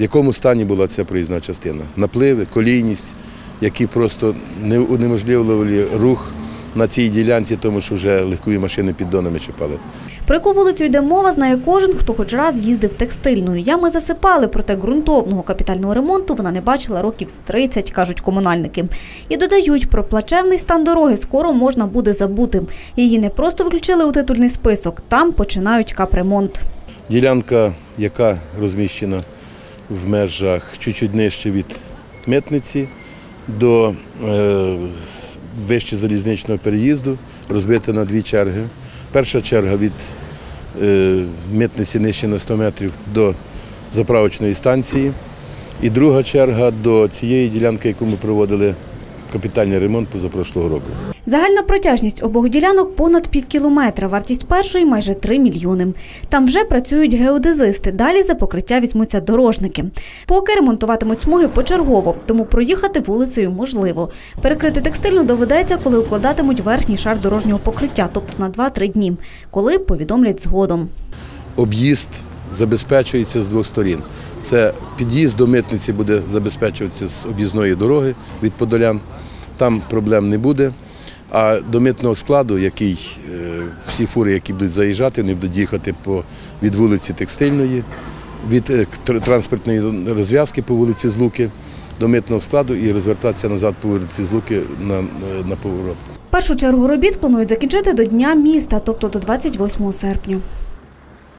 в якому стані була ця проїзна частина. Напливи, колійність, які просто не унеможливили рух на цій ділянці, тому що вже легкові машини піддонами чіпали. Про яку вулицю йде мова, знає кожен, хто хоч раз їздив текстильною. Ями засипали, проте ґрунтовного капітального ремонту вона не бачила років з 30, кажуть комунальники. І додають, про плачевний стан дороги скоро можна буде забути. Її не просто включили у титульний список, там починають капремонт. Ділянка, яка розміщена в межах чуть-чуть нижче від митниці до е, вище залізничного переїзду, розбита на дві черги. Перша черга від е, митниці нижче на 100 метрів до заправочної станції. І друга черга до цієї ділянки, яку ми проводили капітальний ремонт позапрошлого року. Загальна протяжність обох ділянок понад півкілометра, вартість першої майже 3 мільйони. Там вже працюють геодезисти, далі за покриття візьмуться дорожники. Поки ремонтуватимуть смуги почергово, тому проїхати вулицею можливо. Перекрити текстильну доведеться, коли укладатимуть верхній шар дорожнього покриття, тобто на 2-3 дні, коли повідомлять згодом. Об'їзд забезпечується з двох сторін. Це під'їзд до митниці буде забезпечуватися з об'їзної дороги від Подолян. Там проблем не буде. А до митного складу, який е, всі фури, які будуть заїжджати, вони будуть їхати по, від вулиці Текстильної, від е, транспортної розв'язки по вулиці Злуки до митного складу і розвертатися назад по вулиці Злуки на, на, на поворот. Першу чергу робіт планують закінчити до Дня міста, тобто до 28 серпня.